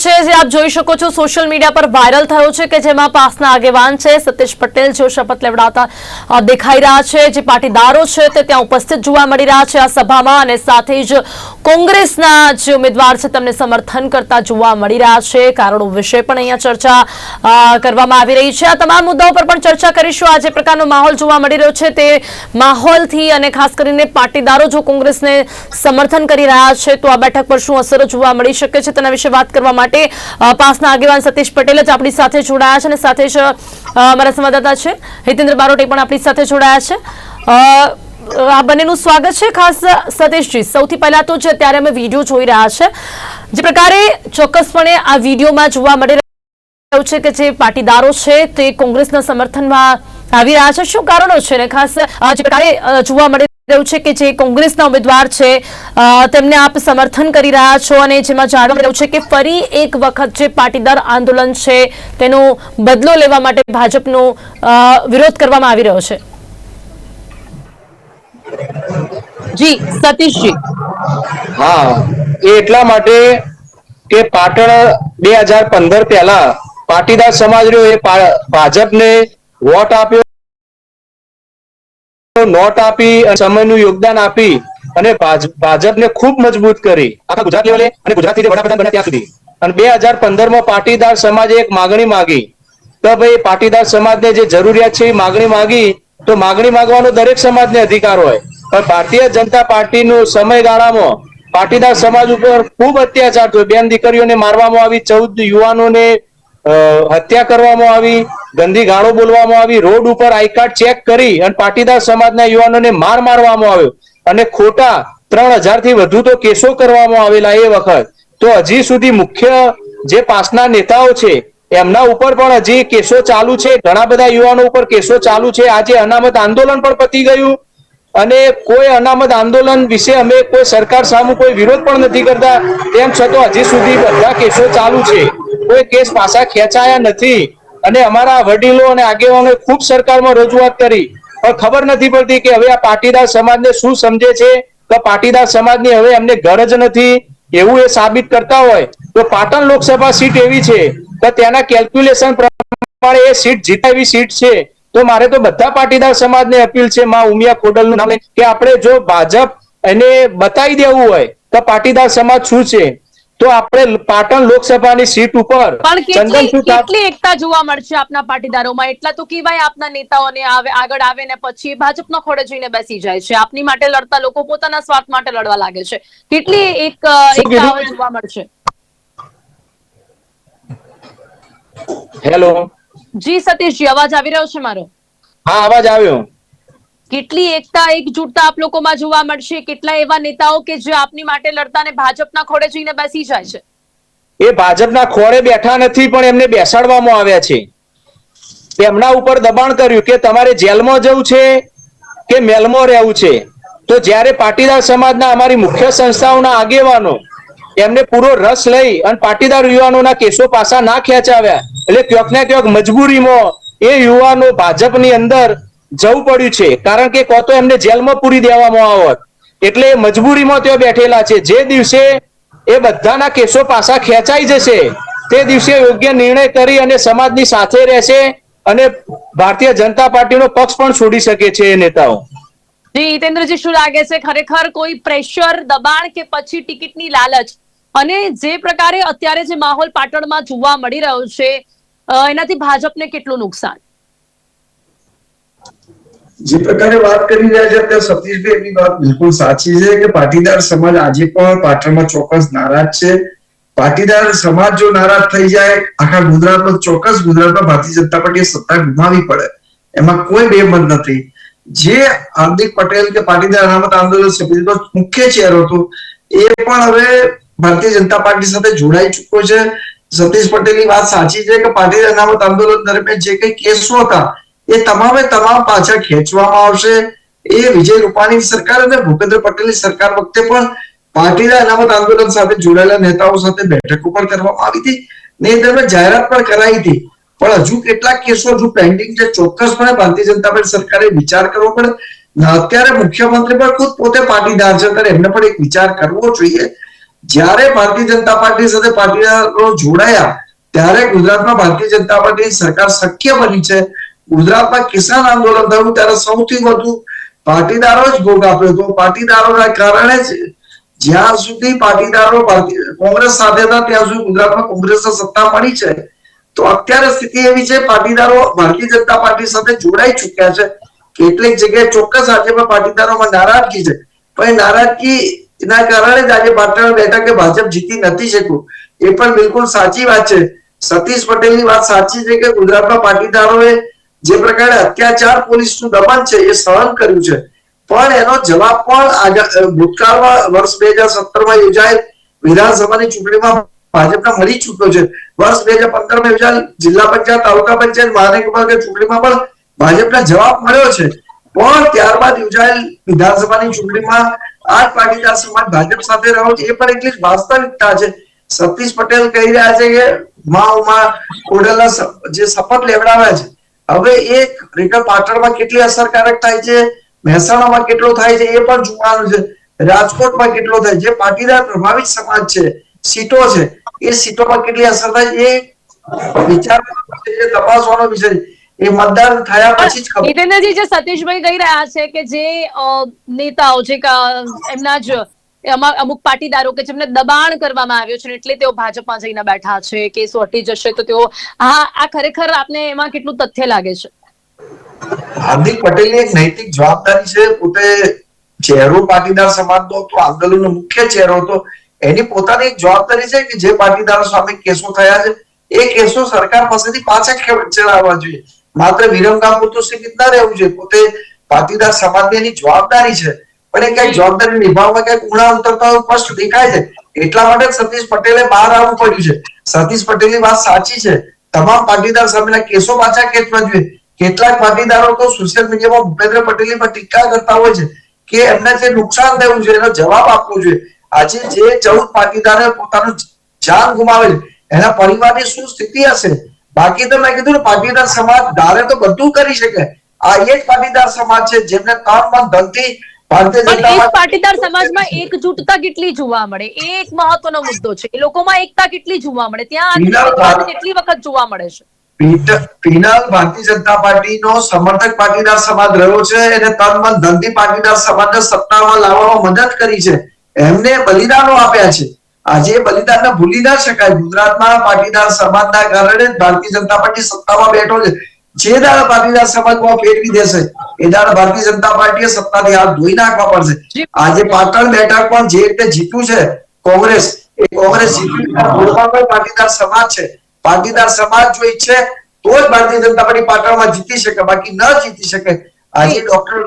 છે જે આપ જોઈ શકો છો સોશિયલ મીડિયા પર વાયરલ થયો છે કે જેમાં પાસના આગેવાન છે, સતીશ પટેલ, જેઓ શપથ લેવડાવતા દેખાઈ રહ્યા છે, જે પાટીદારો છે તે ત્યાં ઉપસ્થિત જોવા મળી રહ્યા છે આ સભામાં અને સાથે જ કોંગ્રેસના જે ઉમેદવાર છે તેમને સમર્થન કરતા જોવા મળી રહ્યા છે. કારણો વિશે પણ અહીંયા ચર્ચા કરવામાં આવી રહી છે. આ તમામ મુદ્દાઓ પર પણ ચર્ચા કરીશું. આ જે પ્રકારનો માહોલ જોવા મળી રહ્યો છે તે માહોલથી અને ખાસ કરીને પાટીદારો જો કોંગ્રેસને સમર્થન કરી રહ્યા છે તો આ બેઠક પર શું અસરો જોવા મળી શકે છે તેના વિશે વાત કરવા માટે અ, પાસના આગેવાન સતીશ પટેલ જ આપણી સાથે જોડાયા છે અને સાથે જ અમારા સંવાદદાતા છે. હિતેન્દ્ર બારોટે પણ આપણી સાથે જોડાયા છે. આ બંનેનું સ્વાગત છે ખાસ સતીશજી. સૌથી પહેલા તો જે અત્યારે અમે વીડિયો જોઈ રહ્યા છે જે પ્રકારે ચોક્કસપણે આ વિડીયોમાં જોવા મળી રહ્યું છે કે જે પાટીદારો છે તે કોંગ્રેસના સમર્થનમાં આવી રહ્યા છે. શું કારણો છે ને ખાસ જે પ્રકારે જોવા મળી રહ્યું છે કે જે કોંગ્રેસના ઉમેદવાર છે તેમને આપ સમર્થન કરી રહ્યા છો અને જેમાં જાણવા મળી રહ્યું છે કે ફરી એક વખત જે પાટીદાર આંદોલન છે તેનો બદલો લેવા માટે ભાજપનો વિરોધ કરવામાં આવી રહ્યો છે. જી સતીશજી. હા એ એટલા માટે કે પાટણ બે હજાર પંદર પહેલા પાટીદાર સમાજ રહ્યો એ ભાજપને વોટ આપ્યો. નોટ આપી સમયનું યોગદાન આપી અને ભાજપને ખૂબ મજબૂત કરી. આખા ગુજરાત લેવલે અને ગુજરાતથી વડાપ્રધાન બન્યા ત્યાં સુધી. અને બે હજાર પંદરમાં પાટીદાર સમાજે એક માગણી માગી. તો ભાઈ પાટીદાર સમાજને જે જરૂરિયાત છે એ માગણી માગી, તો માગણી માગવાનો દરેક સમાજને અધિકાર હોય. પણ ભારતીય જનતા પાર્ટીનું સમયગાળામાં પાટીદાર સમાજ ઉપર ખૂબ અત્યાચાર થયો. બેન દીકરીઓને મારવામાં આવી, ચૌદ યુવાનોને હત્યા કરવામાં આવી, ગંદી ગાળો બોલવામાં આવી, રોડ ઉપર આઈ કાર્ડ ચેક કરી અને પાટીદાર સમાજના યુવાનોને માર મારવામાં આવ્યો. અને ખોટા ત્રણ હજારથી વધુ તો કેસો કરવામાં આવેલા એ વખત. તો હજી સુધી મુખ્ય જે પાસના નેતાઓ છે, એમના ઉપર પણ હજી કેસો ચાલુ છે. ઘણા બધા યુવાનો ઉપર કેસો ચાલુ છે. આજે અનામત આંદોલન પણ પતી ગયું. અને કોઈ અનામત આંદોલન વિશે અમે કોઈ સરકાર સામે કોઈ વિરોધ પણ નથી કરતા. તેમ છતાં હજી સુધી બધા કેસો ચાલુ છે. કોઈ કેસ પાછા ખેંચાયા નથી. અને અમારા વડીલો અને આગેવાનોએ ખૂબ સરકારમાં રજૂઆત કરી. પણ ખબર નથી પડતી કે હવે આ પાટીદાર સમાજને શું સમજે છે? તો પાટીદાર સમાજની હવે એમને ગરજ નથી. એવું એ સાબિત કરતા હોય. તો પાટણ લોકસભા સીટ એવી છે. કે તેના કેલ્ક્યુલેશન પ્રમાણે એ સીટ જીતાવી સીટ છે. તો મારે તો બધા પાટીદાર સમાજને અપીલ છે માં ઉમિયા ખોડલનું નામ કે આપણે જો ભાજપ એને બતાવી દેવું હોય તો પાટીદાર સમાજ શું છે? તો આપણે પાટણ લોકસભાની સીટ ઉપર કેટલી એકતા જોવા મળશે આપના પાટીદારોમાં? એટલા તો કેવાય આપના નેતાઓને આવે આગળ આવે ને પછી ભાજપનો ખોડે જઈને બેસી જાય છે. આપની માટે લડતા લોકો પોતાના સ્વાર્થ માટે લડવા લાગે છે. કેટલી એક એકતા જોવા મળશે? હેલો. જી સતીશજી અવાજ આવી રહ્યો છે મારો? હા અવાજ આવ્યો. કેટલી એકતા એકજૂટતા આપ લોકોમાં જોવા મળશે? કેટલા એવા નેતાઓ કે જે આપની માટે લડતા ને ભાજપના ખોડે જઈને બેસી જાય છે? એ ભાજપના ખોળે બેઠા નથી પણ એમને બેસાડવામાં આવ્યા છે. એમના ઉપર દબાણ કર્યું કે તમારે જેલમાં જવું છે કે મેલમાં રહેવું છે? તો જ્યારે પાટીદાર સમાજના અમારી મુખ્ય સંસ્થાઓના આગેવાનો એમને પૂરો રસ લઈ અને પાટીદાર યુવાનોના કેસો પાછા ના ખેંચાવ્યા. એટલે ક્યાંક ને ક્યાંક મજબૂરીમાં એ યુવાનો ભાજપની અંદર જવું પડ્યું છે. કારણ કે કો તો એમને જેલમાં પૂરી દેવામાં આવત. એટલે મજબૂરીમાં ત્યાં બેઠેલા છે. જે દિવસે એ બધાના કેસો પાછા ખેંચાઈ જશે, તે દિવસે યોગ્ય નિર્ણય કરી અને સમાજની સાથે રહેશે અને ભારતીય જનતા પાર્ટીનો પક્ષ પણ છોડી શકે છે એ નેતાઓ. જી, હિતેન્દ્રજી, શું લાગે છે? ખરેખર કોઈ પ્રેશર દબાણ કે પછી ટિકિટની લાલચ? અને જે પ્રકારે અત્યારે જે માહોલ પાટણમાં જોવા મળી રહ્યો છે એનાથી ભાજપને કેટલું નુકસાન? જે પ્રકારે વાત કરી રહ્યા છે, અત્યારે સતીશભાઈ એની વાત બિલકુલ સાચી છે કે પાટીદાર સમાજ આજે પણ પાટણમાં ચોક્કસ નારાજ છે. પાટીદાર સમાજ જો નારાજ થઈ જાય, આખા ગુજરાતમાં ચોક્કસ ગુજરાતમાં ભારતીય જનતા પાર્ટીએ સત્તા ગુમાવી પડે. એમાં કોઈ બેમત નથી. જે હાર્દિક પટેલ કે પાટીદાર અનામત આંદોલન સમિતિનો મુખ્ય ચહેરો હતો એ પણ હવે ભારતીય જનતા પાર્ટી સાથે જોડાઈ ચુક્યો છે. સતીશ પટેલની વાત સાચી છે કે પાટીદાર અનામત આંદોલન દરમિયાન જે કઈ કેસો હતા, એ તમામે તમામ પાછા ખેંચવામાં આવશે. એ વિજય રૂપાણી સરકાર અને ભૂપેન્દ્ર પટેલની સરકાર વખતે પણ પાટીદાર અનામત આંદોલન સાથે જોડાયેલા નેતાઓ સાથે બેઠકો પણ કરવામાં આવી હતી ને દરમિયાન જાહેરાત પણ કરાઈ હતી. પણ હજુ કેટલાક કેસો હજુ પેન્ડિંગ છે. ચોક્કસપણે ભારતીય જનતા પાર્ટી સરકારે વિચાર કરવો પડે. અત્યારે મુખ્યમંત્રી પણ ખુદ પોતે પાટીદાર છે, ત્યારે એમને પણ એક વિચાર કરવો જોઈએ. જ્યારે ભારતીય જનતા પાર્ટી સાથે પાટીદારો જોડાયા, ત્યારે ગુજરાતમાં ભારતીય જનતા પાર્ટીની સરકાર શક્ય બની છે. ગુજરાતમાં કિસાન આંદોલન થયું, ત્યારે સૌથી વધુ પાટીદારો જ ભોગ આપ્યો હતો. પાટીદારોના કારણે જ જ્યાં સુધી પાટીદારો કોંગ્રેસ સાથે હતા, ત્યાં સુધી ગુજરાતમાં કોંગ્રેસને સત્તા મળી છે. તો અત્યારે સ્થિતિ એવી છે, પાટીદારો ભારતીય જનતા પાર્ટી સાથે જોડાઈ ચુક્યા છે. કેટલીક જગ્યાએ ચોક્કસ આજે પાટીદારોમાં નારાજગી છે. પણ એ નારાજગી એના કારણે જ આજે પાટણ બેઠકે ભાજપ જીતી નથી શક્યું. એ પણ બિલકુલ સાચી વાત છે. સતીશ પટેલની વાત સાચી છે કે ગુજરાતમાં પાટીદારોએ જે પ્રકારે અત્યાચાર પોલીસનું દમન છે એ સહન કર્યું છે. પણ એનો જવાબ પણ ભૂતકાળમાં વર્ષ બે હજાર સત્તરમાં યોજાયેલ વિધાનસભાની ચૂંટણીમાં ભાજપને મળી ચૂક્યો છે. વર્ષ બે હજાર પંદરમાં યોજાયેલ જિલ્લા પંચાયત, તાલુકા પંચાયત મહાનગરપાલિકા ચૂંટણીમાં પણ ભાજપને જવાબ મળ્યો છે. પણ ત્યારબાદ યોજાયેલ વિધાનસભાની ચૂંટણીમાં આ જ પાટીદાર સમાજ ભાજપ સાથે રહ્યો છે. એ પણ એટલી જ વાસ્તવિકતા છે. સતીશ પટેલ કહી રહ્યા છે કે મા ઉમા કોડેલા જે શપથ લેવડાવ્યા છે. હવે એ રેકર પાટણમાં કેટલી અસરકારક થાય છે? મહેસાણામાં કેટલો થાય છે? એ પણ જોવાનું છે. રાજકોટમાં કેટલો થાય જે પાટીદાર પ્રભાવિત સમાજ છે, સીટો છે, એ સીટોમાં કેટલી અસર થાય એ વિચારવાનો વિષય તપાસવાનો વિષય. એ મતદાન થયા પછી જ ખબર. જીતેન્દ્રજી જે સતીશભાઈ કહી રહ્યા છે કે જે નેતાઓ છે એમના જ અમુક પાટીદારો કે જેમને દબાણ કરવામાં આવ્યું છે એટલે તેઓ ભાજપમાં જઈને બેઠા છે કેસો હટી જશે તો તેઓ હા આ ખરેખર આપને એમાં કેટલું તથ્ય લાગે છે? હાર્દિક પટેલની એક નૈતિક જવાબદારી છે પોતે ચહેરો પાટીદાર સમાજનો હતો આંદોલનનો મુખ્ય ચહેરો હતો. એની પોતાની એક જવાબદારી છે કે જે પાટીદારો સામે કેસો થયા છે એ કેસો સરકાર પાસેથી પાછા ખે- ચડાવવા જોઈએ. માત્ર વિરમગામ પૂરતું સીમિત ના રહેવું જોઈએ. પોતે પાટીદાર સમાજની એની જવાબદારી છે. પણ એ કઈ જવાબદારી નિભાવવા ક્યાંક ઉણા ઉતરતા સ્પષ્ટ દેખાય છે. એટલા માટે સતીશ પટેલે બહાર આવવું પડ્યું છે. સતીશ પટેલની વાત સાચી છે. તમામ પાટીદાર સામેના કેસો પાછા ખેંચવા જોઈએ. કેટલાક પાટીદારો તો સોશિયલ મીડિયામાં ભૂપેન્દ્ર પટેલની પર ટીકા કરતા હોય છે કે એમને જે નુકસાન થયું છે એનો જવાબ આપવો જોઈએ. આજે જે ચૌદ પાટીદારે પોતાનું જાન ગુમાવે છે. એના પરિવારની શું સ્થિતિ હશે? બાકી તો મેં કીધું ને પાટીદાર સમાજ ધારે તો બધું કરી શકે. આ એ જ પાટીદાર સમાજ છે જેમને તન મન ધનથી ભારતીય જનતા પાટીદાર સમાજમાં એકજૂટતા કેટલી જોવા મળે? એ એક મહત્વનો મુદ્દો છે. એ લોકોમાં એકતા કેટલી જોવા મળે? ત્યાં કેટલી વખત જોવા મળે છે? પીટ- ભારતીય જનતા પાર્ટીનો સમર્થક પાટીદાર સમાજ રહ્યો છે અને તન મન ધનથી પાટીદાર સમાજને સત્તામાં લાવવામાં મદદ કરી છે. એમને બલિદાનો આપ્યા છે. આજે બલિદાનને ભૂલી ના શકાય. ગુજરાતમાં પાટીદાર સમાજના કારણે ભારતીય જનતા પાર્ટી સત્તામાં બેઠો છે. જે દાડા પાટીદાર સમાજમાં ફેરવી દેશે એ દાડા ભારતીય જનતા પાર્ટીએ સત્તાથી હાથ ધોઈ નાખવા પડશે. આજે પાટણ બેઠક પણ જે રીતે જીત્યું છે કોંગ્રેસ એ કોંગ્રેસ જીત્યું પાટીદાર સમાજ છે. પાટીદાર સમાજ જો ઈચ્છે તો જ ભારતીય જનતા પાર્ટી પાટણમાં જીતી શકે બાકી ન જીતી શકે. આજે ડોક્ટર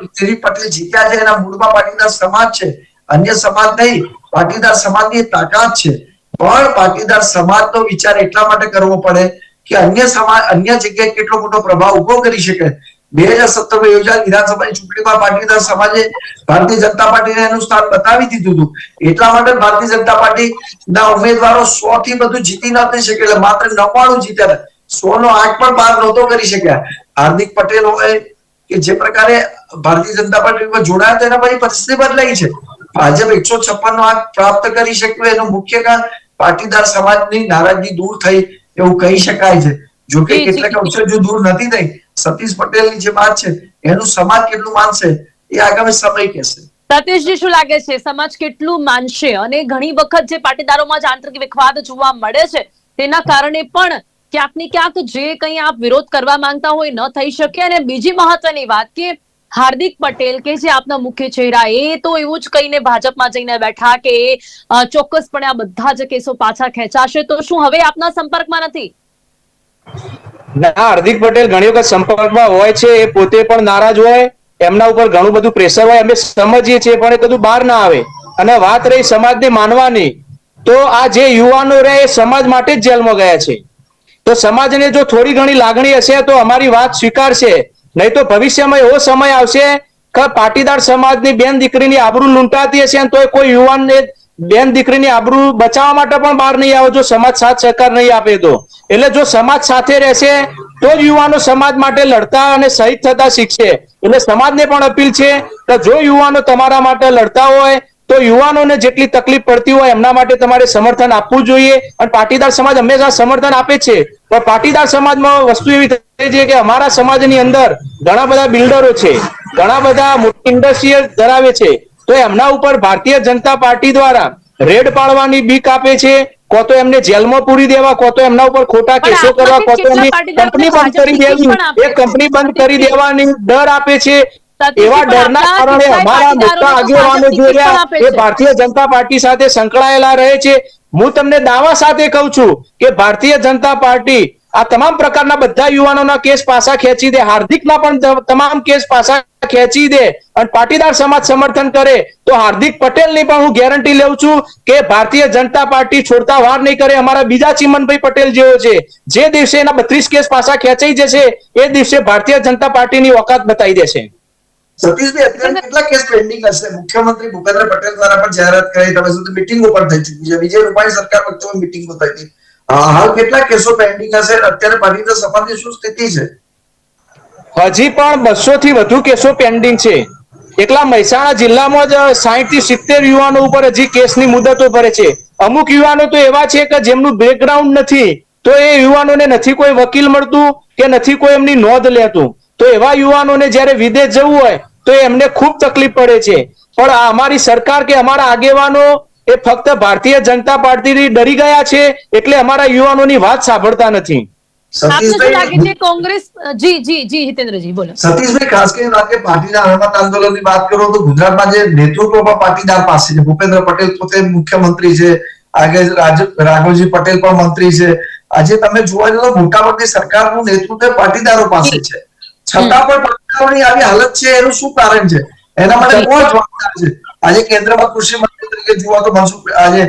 પટેલ જીત્યા છે એના મૂળમાં પાટીદાર સમાજ છે. અન્ય સમાજ નહીં પાટીદાર સમાજની તાકાત છે. પણ પાટીદાર સમાજનો વિચાર એટલા માટે કરવો પડે કે અન્ય સમાજ અન્ય જગ્યાએ કેટલો મોટો પ્રભાવ ઊભો કરી શકે. બે હજાર સત્તર યોજાયેલ વિધાનસભાની ચૂંટણીમાં પાટીદાર સમાજે ભારતીય જનતા પાર્ટીને એનું સ્થાન બતાવી દીધું હતું. એટલા માટે ભારતીય જનતા પાર્ટી ના ઉમેદવારો સો થી બધું જીતી નથી શકે એટલે માત્ર નવ્વાણું જીત્યા. સો નો આંક પણ પાર નહોતો કરી શક્યા. હાર્દિક પટેલ હોય કે જે પ્રકારે ભારતીય જનતા પાર્ટીમાં જોડાયા તેના પછી પરિસ્થિતિ બદલાઈ છે. ભાજપ એકસો છપ્પન નો આંક પ્રાપ્ત કરી શક્યું એનું મુખ્ય કારણ પાટીદાર સમાજની નારાજગી દૂર થઈ એવું કહી શકાય છે. જો કે. કેટલાક અંશે જો દૂર નથી થઈ સતીશ પટેલની જે વાત છે એનું સમાજ કેટલું માનશે એ આગામી સમય કહેશે. સતીશજી શું લાગે છે? સમાજ કેટલું માનશે? અને ઘણી વખત જે પાટીદારોમાં જ આંતરિક વિખવાદ જોવા મળે છે તેના કારણે પણ ક્યાંક ને ક્યાંક જે કંઈ આપ વિરોધ કરવા માંગતા હોય ન થઈ શકે. અને બીજી મહત્વની વાત કે હાર્દિક પટેલ કે જે આપના મુખ્ય ચહેરા, એ તો એવું જ કહીને ભાજપમાં જઈને બેઠા કે ચોક્કસપણે આ બધા જ કેસો પાછા ખેંચાશે. તો શું હવે આપના સંપર્કમાં નથી? ના, હાર્દિક પટેલ ઘણી વખત સંપર્કમાં હોય છે, એ પોતે પણ નારાજ હોય, એમના ઉપર ઘણું બધું પ્રેશર હોય, અમે સમજીએ છીએ, પણ એ બધું બહાર ના આવે. અને વાત રહી સમાજને માનવાની, તો આ જે યુવાનો રહે એ સમાજ માટે જ જેલમાં ગયા છે. તો સમાજને જો થોડી ઘણી લાગણી હશે, તો અમારી વાત સ્વીકારશે. નહીં તો ભવિષ્યમાં એવો સમય આવશે કે પાટીદાર સમાજની બેન દીકરીની આબરૂ લૂંટાતી હશે તો કોઈ યુવાનને બેન દીકરીની આબરૂ બચાવવા માટે પણ બહાર નહીં આવે, જો સમાજ સાથ સહકાર નહીં આપે તો. એટલે જો સમાજ સાથે રહેશે, તો જ યુવાનો સમાજ માટે લડતા અને શહીદ થતા શીખશે. એટલે સમાજને પણ અપીલ છે કે જો યુવાનો તમારા માટે લડતા હોય, તો યુવાનોને જેટલી તકલીફ પડતી હોય એમના માટે તમારે સમર્થન આપવું જોઈએ. અને પાટીદાર સમાજ હંમેશા સમર્થન આપે છે. પણ પાટીદાર સમાજમાં વસ્તુ એવી થઈ છે કે અમારા સમાજની અંદર ઘણા બધા બિલ્ડરો છે ઘણા બધા મોટી ઇન્ડસ્ટ્રીયલ ધરાવે છે તો એમના ઉપર ભારતીય જનતા પાર્ટી દ્વારા રેડ પાડવાની બીક આપે છે કો તો એમને જેલમાં પૂરી દેવા કો તો એમના ઉપર ખોટા કેસો કરવા કો તો એમની કંપની બંધ કરી દેવી એ કંપની બંધ કરી દેવાની ડર આપે છે. એવા ડરના કારણે અમારા મોટા આગેવાનો જે રહ્યા એ ભારતીય જનતા પાર્ટી સાથે સંકળાયેલા રહે છે. હું તમને દાવા સાથે કહું છું કે ભારતીય જનતા પાર્ટી આ તમામ પ્રકારના બધા યુવાનોના કેસ પાછા ખેંચી દે હાર્દિકના પણ તમામ કેસ પાછા ખેંચી દે અને પાટીદાર સમાજ સમર્થન કરે તો હાર્દિક પટેલની પણ હું ગેરંટી લઉં છું કે ભારતીય જનતા પાર્ટી છોડતા વાર નહીં કરે. અમારા બીજા ચિમનભાઈ પટેલ જેવો છે. જે દિવસે એના બત્રીસ કેસ પાછા ખેંચાઈ જશે એ દિવસે ભારતીય જનતા પાર્ટીની ઓકાત બતાવી દેશે. સતીશભાઈ અત્યારે કેટલા કેસ પેન્ડિંગ હશે? મુખ્યમંત્રી ભૂપેન્દ્ર પટેલ દ્વારા પણ જાહેરાત કરી તમે સુધી મિટિંગો પણ થઈ ચૂકી છે. વિજય રૂપાણી સરકાર વખતે મિટિંગો થઈ હતી. હાલ કેટલા કેસો પેન્ડિંગ હશે અત્યારે પાટીદાર સમાજની શું સ્થિતિ છે? હજી પણ બસો થી વધુ કેસો પેન્ડિંગ છે. એટલા મહેસાણા જિલ્લામાં જ સાહીઠથી સિત્તેર યુવાનો ઉપર હજી કેસની મુદતો ભરે છે. અમુક યુવાનો તો એવા છે કે જેમનું બેકગ્રાઉન્ડ નથી, તો એ યુવાનોને નથી કોઈ વકીલ મળતું કે નથી કોઈ એમની નોંધ લેતું. તો એવા યુવાનોને જ્યારે વિદેશ જવું હોય, તો એમને ખૂબ તકલીફ પડે છે. પણ અમારી સરકાર કે અમારા આગેવાનો એ ફક્ત ભારતીય જનતા પાર્ટીથી ડરી ગયા છે એટલે અમારા યુવાનોની વાત સાંભળતા નથી. આપને શું લાગે સતીશભાઈ છે કોંગ્રેસ જી જી જી હિતેન્દ્રજી બોલો. સતીશભાઈ ખાસ કરીને વાત પાટીદાર અહમદ આંદોલનની વાત કરો તો ગુજરાતમાં જે નેતૃત્વ પણ પાટીદાર પાસે છે ભૂપેન્દ્ર પટેલ પોતે મુખ્યમંત્રી છે આગે રાઘવજી પટેલ પણ મંત્રી છે. આજે તમે જોવા જાઓ તો મોટાભાગની સરકારનું નેતૃત્વ પાટીદારો પાસે છે. છતાં પણ પાટીદારોની આવી હાલત છે એનું શું કારણ છે? એના માટે કોણ જવાબદાર છે. આજે કેન્દ્રમાં કૃષિ મંત્રી તરીકે જોવા તો મનસુખ આજે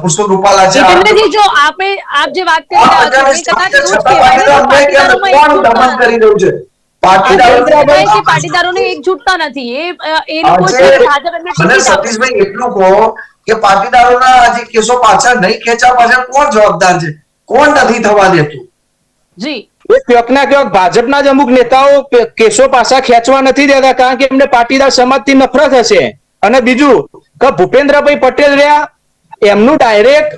પુરુષોત્તમ રૂપાલા છે. જો આપે આપ જે વાત કરી રહ્યા છો પાટીદારોને એકજૂથતા નથી. એ લોકો છે આજે ભાજપ એમને મને ટિકિટ આપે. સતીશભાઈ એટલું કહો કે પાટીદારોના આજે કેસો પાછા નહીં ખેંચવા પાછળ કોણ જવાબદાર છે? કોણ નથી થવા દેતું? જી. એ ક્યાંક ના ક્યાંક ભાજપના જ અમુક નેતાઓ કેસો પાછા ખેંચવા નથી દેતા કારણ કે એમને પાટીદાર સમાજથી નફરત હશે. અને બીજું કે ભૂપેન્દ્રભાઈ પટેલ રહ્યા એમનું ડાયરેક્ટ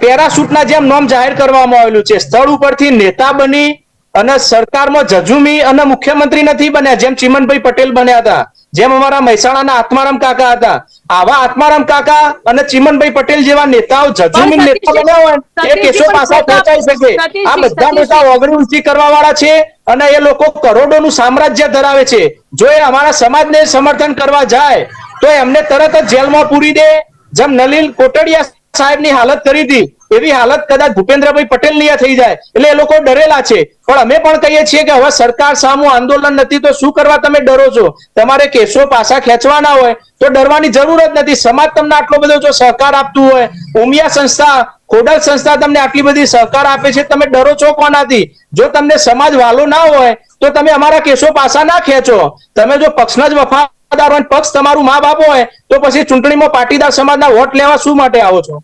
પેરાશૂટના જેમ નામ જાહેર કરવામાં આવેલું છે. સ્થળ ઉપરથી નેતા બની અને સરકારમાં જજુમી અને મુખ્યમંત્રી નથી બન્યા જેમ ચિમનભાઈ પટેલ બન્યા હતા જેમ અમારા મહેસાણાના આત્મારામ કાકા હતા. આવા આત્મારામ કાકા અને ચિમનભાઈ પટેલ જેવા નેતાઓ જજુમી નેતા બન્યા હોય એ કેસો પાછા પહોંચાઈ શકે. આ બધા નેતા ઓગળી ઊંચી કરવા વાળા છે. અને એ લોકો કરોડોનું સામ્રાજ્ય ધરાવે છે. જો એ અમારા સમાજને સમર્થન કરવા જાય, તો એમને તરત જ જેલમાં પૂરી દે. જેમ નલિન કોટડિયા સાહેબની હાલત કરી હતી એવી હાલત કદાચ ભૂપેન્દ્રભાઈ પટેલની થઈ જાય. એટલે એ લોકો ડરેલા છે. પણ અમે પણ કહીએ છીએ કે હવે સરકાર સામું આંદોલન નથી, તો શું કરવા તમે ડરો છો? તમારે કેસો પાછા ખેંચવાના હોય, તો ડરવાની જરૂર જ નથી. સમાજ તમને આટલો બધો જો સહકાર આપતું હોય, ઉમિયા સંસ્થા, ખોડલ સંસ્થા તમને આટલી બધી સહકાર આપે છે, તમે ડરો છો કોનાથી? જો તમને સમાજ વાલો ના હોય, તો તમે અમારા કેસો પાછા ના ખેંચો. તમે જો પક્ષના જ વફાદાર હોય પક્ષ તમારું મા બાપ હોય, તો પછી ચૂંટણીમાં પાટીદાર સમાજના વોટ લેવા શું માટે આવો છો?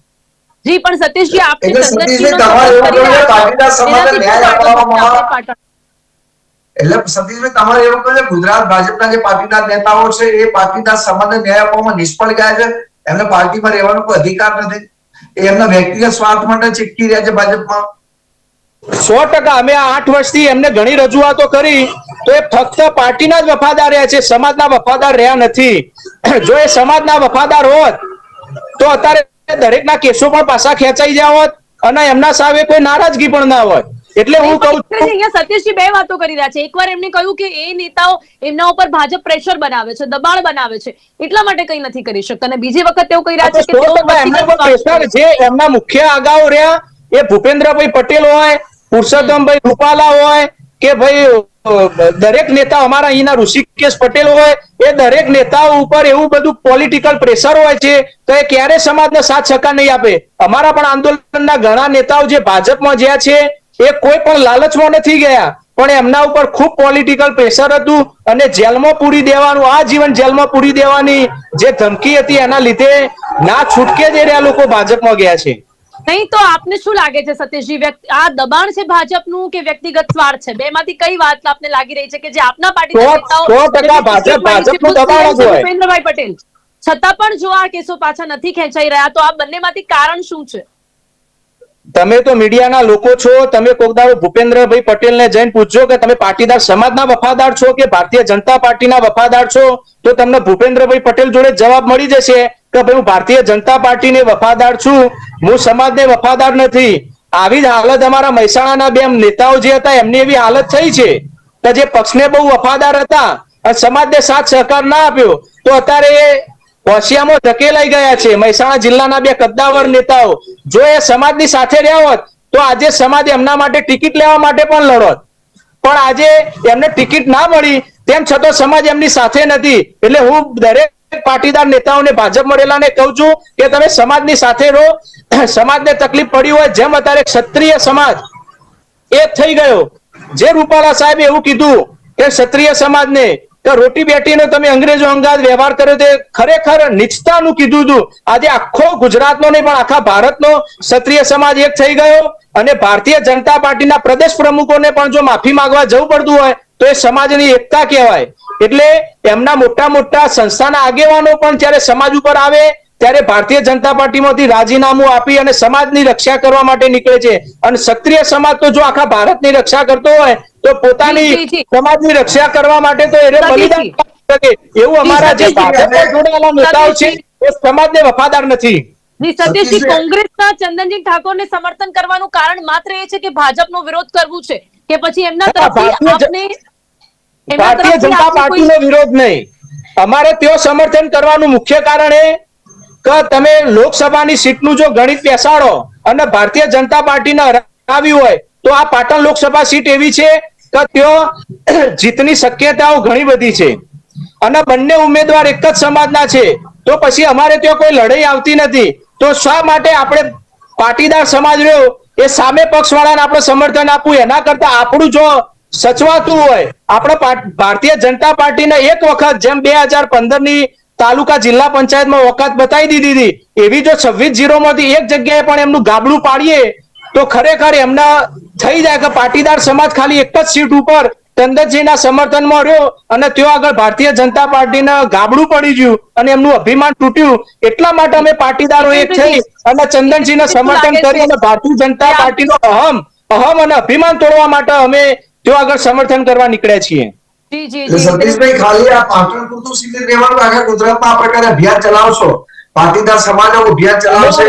જી પણ સતીશજી આપને એટલે સતીશભાઈ, તમારે એવું કરી કહેવું છે રહ્યા છો. પાટીદાર સમાજને એનાથી ન્યાય શું ફાયદો અપાવવામાં થશે આપણે પાટણ? એટલે સતીશભાઈ તમારે એવું કહે છે ગુજરાત ભાજપના જે પાટીદાર નેતાઓ છે એ પાટીદાર સમાજને ન્યાય આપવામાં નિષ્ફળ ગયા છે. એમને પાર્ટીમાં રહેવાનો કોઈ અધિકાર નથી. એ એમના વ્યક્તિગત સ્વાર્થ માટે ચીટકી રહ્યા છે ભાજપમાં. સો ટકા. અમે આ આઠ વર્ષથી એમને ઘણી રજૂઆતો કરી તો એ ફક્ત પાર્ટીના જ વફાદાર રહ્યા છે. સમાજના વફાદાર રહ્યા નથી. જો એ સમાજના વફાદાર હોત તો અત્યારે દરેકના કેસો પણ પાછા ખેંચાઈ જ્યાં હોત અને એમના સામે કોઈ નારાજગી પણ ના હોય. એટલે હું કહું છું અહીંયા સતીશજી બે વાતો કરી રહ્યા છે. એકવાર એમને કહ્યું કે એ નેતાઓ એમના ઉપર ભાજપ પ્રેશર બનાવે છે દબાણ બનાવે છે એટલા માટે કઈ નથી કરી શકતા. અને બીજી વખત તેઓ કહી રહ્યા છે કે પ્રેશર જે એમના મુખ્ય આગાઓ રહ્યા એ ભૂપેન્દ્રભાઈ પટેલ હોય પુરુષોત્તમભાઈ રૂપાલા હોય કે ભાઈ દરેક નેતા અમારા અહીંના ઋષિકેશ પટેલ હોય, એ દરેક નેતાઓ ઉપર એવું બધું પોલિટિકલ પ્રેશર હોય છે તો એ ક્યારે સમાજને સાથ સહકાર નહીં આપે? અમારા પણ આંદોલનના ઘણા નેતાઓ જે ભાજપમાં જ્યાં છે, એ કોઈ પણ લાલચમાં નથી ગયા. પણ એમના ઉપર ખૂબ પોલિટિકલ પ્રેશર હતું અને જેલમાં પૂરી દેવાનું, આ જીવન જેલમાં પૂરી દેવાની જે ધમકી હતી એના લીધે ના છૂટકે જ રહ્યા લોકો ભાજપમાં ગયા છે. નહીં તો આપને શું લાગે છે સતીશજી? વ્યક્તિ આ દબાણ છે ભાજપનું કે વ્યક્તિગત સ્વાર્થ છે? બેમાંથી કઈ વાત આપને લાગી રહી છે કે જે આપના પાર્ટી સો- ટકા ભાજપ- ટિકિટ મળી છે, ભાજપનું દબાણ જ હોય. ભૂપેન્દ્રભાઈ પટેલ. છતાં પણ જો આ કેસો પાછા નથી ખેંચાઈ રહ્યા તો આ બંનેમાંથી કારણ શું છે? તમે તો મીડિયાના લોકો છો, તમે કોક દાડો ભૂપેન્દ્રભાઈ પટેલને જઈને પૂછજો કે તમે પાટીદાર સમાજના વફાદાર છો કે ભારતીય જનતા પાર્ટીના વફાદાર છો, તો તમને ભૂપેન્દ્રભાઈ પટેલ જોડે જવાબ મળી જશે કે ભાઈ હું ભારતીય જનતા પાર્ટીને વફાદાર છું, હું સમાજને વફાદાર નથી. આવી જ હાલત અમારા મહેસાણાના બે નેતાઓ જે હતા, એમની એવી હાલત થઈ છે કે જે પક્ષને બહુ વફાદાર હતા અને સમાજને સાથ સહકાર ના આપ્યો. તો અત્યારે હોશિયામાં ધકેલાઈ ગયા છે. મહેસાણા જિલ્લાના બે કદ્દાવર નેતાઓ. જો એ સમાજની સાથે રહ્યા હોત, તો આજે સમાજ એમના માટે ટિકિટ લેવા માટે પણ લડોત. પણ આજે એમને ટિકિટ ના મળી, તેમ છતાં સમાજ એમની સાથે નથી. એટલે હું દરેક પાટીદાર નેતાઓને, ભાજપ મળેલાને કહું છું કે તમે સમાજની સાથે રહો. સમાજને તકલીફ પડી હોય, જેમ અત્યારે ક્ષત્રિય સમાજ એ થઈ ગયો. જે રૂપાલા સાહેબ એવું કીધું કે ક્ષત્રિય સમાજને કે રોટી બેટીને તમે અંગ્રેજો અંગાત વ્યવહાર કર્યો તે ખરેખર નિચતાનું કીધું હતું. આજે આખો ગુજરાતનો નહીં, પણ આખા ભારતનો ક્ષત્રિય સમાજ એક થઈ ગયો અને ભારતીય જનતા પાર્ટીના પ્રદેશ પ્રમુખોને પણ જો માફી માંગવા જવું પડતું હોય, તો એ સમાજની એકતા કહેવાય. એટલે એમના મોટા મોટા સંસ્થાના આગેવાનો પણ જ્યારે સમાજ ઉપર આવે, ત્યારે ભારતીય જનતા પાર્ટીમાંથી રાજીનામું આપી અને સમાજની રક્ષા કરવા માટે નીકળે છે. અને ક્ષત્રિય સમાજ તો જો આખા ભારતની રક્ષા કરતો હોય તો પોતાની સમાજની રક્ષા કરવા માટે તો એને બલિદાન શકે એવું અમારા જે. ભાજપમાં જોડાયેલા નેતાઓ છે એ સમાજને વફાદાર નથી. જી સતીશજી કોંગ્રેસના ચંદનજી ઠાકોરને સમર્થન કરવાનું કારણ માત્ર એ છે કે ભાજપનો વિરોધ કરવું છે કે પછી એમના તરફથી આપને ભારતીય જનતા પાર્ટીનો વિરોધ નહીં. અમારે તેઓ સમર્થન કરવાનું મુખ્ય કારણ એ કે તમે લોકસભાની સીટનું જો ગણિત બેસાડો અને ભારતીય જનતા પાર્ટીને હરાવી હોય તો આ પાટણ લોકસભા સીટ એવી છે કે તેઓ જીતની શક્યતાઓ ઘણી બધી છે. અને બંને ઉમેદવાર એક જ સમાજના છે. તો પછી અમારે ત્યાં કોઈ લડાઈ આવતી નથી. તો શા માટે આપણે પાટીદાર સમાજ રહ્યો? એ સામે પક્ષવાળાને આપણે સમર્થન આપવું, એના કરતા આપણું જો સચવાતું હોય, આપણે ભારતીય જનતા પાર્ટીને એક વખત જેમ બે હજાર પંદરની તાલુકા જિલ્લા પંચાયતમાં વખત બતાવી દીધી હતી, એવી જો છવ્વીસ જીરો માંથી એક જગ્યાએ પણ એમનું ગાબડું પાડીએ તો ખરેખર એમના થઈ જાય કે પાટીદાર સમાજ ખાલી એક જ સીટ ઉપર ચંદનસિંહના સમર્થનમાં રહ્યો અને તેઓ આગળ ભારતીય જનતા પાર્ટીને ગાબડું પડી ગયું અને એમનું અભિમાન તૂટ્યું. એટલા માટે અમે પાટીદારો એક થઈ અને ચંદનસિંહને સમર્થન કરી અને ભારતીય જનતા પાર્ટીનો અહમ અહમ અને અભિમાન તોડવા માટે અમે તેઓ આગળ સમર્થન કરવા નીકળ્યા છીએ. જી જી એટલે જી. સતીશભાઈ ખાલી આ પાટણ પૂરતું સીમિત રહેવાનું આખા ગુજરાતમાં આ પ્રકારે અભિયાન ચલાવશો? પાટીદાર સમાજ અભિયાન ચલાવશે?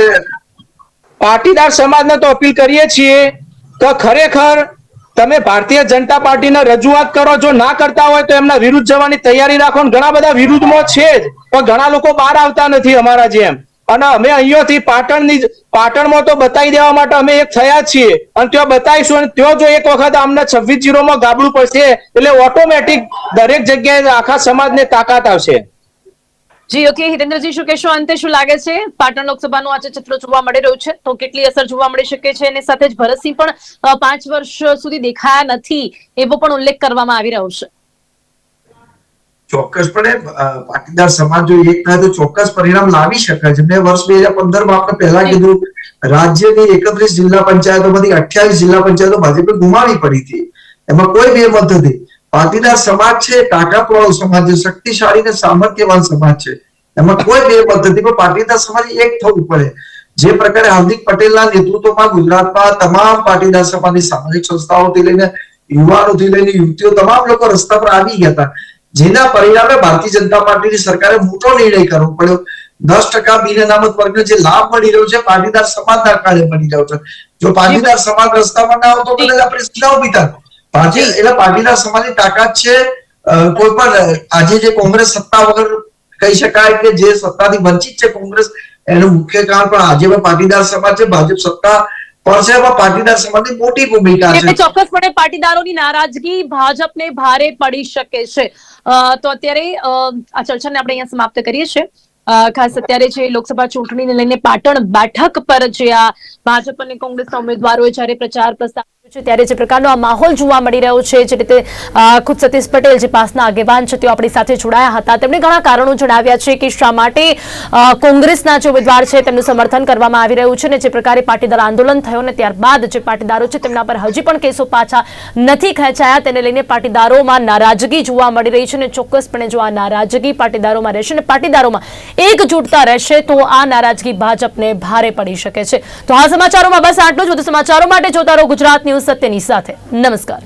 પાટીદાર સમાજને તો અપીલ કરીએ છીએ કે ખરેખર તમે ભારતીય જનતા પાર્ટીને રજૂઆત કરો, જો ના કરતા હોય તો એમના વિરુદ્ધ જવાની તૈયારી રાખો ઘણા બધા વિરુદ્ધમાં છે જ, પણ ઘણા લોકો બહાર આવતા નથી અમારા જેમ. અને અમે અહીંયાથી પાટણની પાટણમાં તો બતાવી દેવા માટે અમે એક થયા છીએ. અને ત્યાં બતાવીશું અને ત્યાં જો એક વખત અમને છવ્વીસ જીરોમાં ગાબડું પડશે, એટલે ઓટોમેટિક દરેક જગ્યાએ આખા સમાજને તાકાત આવશે. જી ઓકે હિતેન્દ્રજી, શું કહેશો? અંતે શું લાગે છે? પાટણ લોકસભાનું આજે ચિત્ર જોવા મળી રહ્યું છે. તો કેટલી અસર જોવા મળી શકે છે? અને સાથે જ ભરતસિંહ પણ પાંચ વર્ષ સુધી દેખાયા નથી, એવો પણ ઉલ્લેખ કરવામાં આવી રહ્યો છે. ચોક્કસપણે પાટીદાર સમાજ જો એક થાય તો ચોક્કસ પરિણામ લાવી શકે છે મેં વર્ષ બે હજાર પંદરમાં આપણે પહેલા કીધું, રાજ્યની એકત્રીસ જિલ્લા પંચાયતોમાંથી અઠ્યાવીસ જિલ્લા પંચાયતો ભાજપે ગુમાવી પડી હતી. એમાં કોઈ બે મત નથી. પાટીદાર સમાજ છે તાકાતવાળો સમાજ છે શક્તિશાળી ને સામર્થ્યવાન સમાજ છે. એમાં કોઈ બે પદ્ધતિ પણ પાટીદાર સમાજ એક થવું પડે. જે પ્રકારે હાર્દિક પટેલના નેતૃત્વમાં ગુજરાતમાં તમામ પાટીદાર સમાજની સામાજિક સંસ્થાઓથી લઈને યુવાનોથી લઈને યુવતીઓ તમામ લોકો રસ્તા પર આવી ગયા હતા. જેના પરિણામે ભારતીય જનતા પાર્ટીની સરકારે મોટો નિર્ણય કરવો પડ્યો. દસ ટકા બિન અનામત વર્ગને જે લાભ મળી રહ્યો છે પાટીદાર સમાજના કારણે મળી રહ્યો છે. જો પાટીદાર સમાજ રસ્તામાં ના આવતો કદાચ આપણે સીધા ઊભી થાય પાટી એટલે પાટીદાર સમાજની તાકાત છે કોઈ પણ આજે જે કોંગ્રેસ સત્તા વગર કહી શકાય કે જે સત્તાથી વંચિત છે કોંગ્રેસ, એનું મુખ્ય કારણ પણ આજે પણ પાટીદાર સમાજ છે, ભાજપ સત્તા પાટીદાર સમાજની ભારે પડી શકે છે. તો અત્યારે આ ચર્ચાને આપણે અહીંયા સમાપ્ત કરીએ ખાસ અત્યારે લોકસભા ચૂંટણીને લઈને પાટણ બેઠક પર જે આ ભાજપ અને કોંગ્રેસના ઉમેદવારોએ જ્યારે પ્રચાર પ્રસાર ત્યારે જે પ્રકારનો આ માહોલ જોવા મળી રહ્યો છે, જે રીતે ખુદ સતીશ પટેલ જે પાસના આગેવાન છે, તેઓ આપણી સાથે જોડાયા હતા. તેમણે ઘણા કારણો જણાવ્યા છે કે શા માટે કોંગ્રેસના જે ઉમેદવાર છે, તેમનું સમર્થન કરવામાં આવી રહ્યું છે અને જે પ્રકારે પાટીદાર આંદોલન થયો ને ત્યારબાદ જે પાટીદારો છે, તેમના પર હજી પણ કેસો પાછા નથી ખેંચાયા. તેને લઈને પાટીદારોમાં નારાજગી જોવા મળી રહી છે અને ચોક્કસપણે જો આ નારાજગી પાટીદારોમાં રહેશે અને પાટીદારોમાં એકજૂટતા રહેશે, તો આ નારાજગી ભાજપને ભારે પડી શકે છે. તો આ સમાચારોમાં બસ આટલું જ. વધુ સમાચારો માટે જોતા રહો ગુજરાત ન્યૂઝ સત્યની સાથે. નમસ્કાર.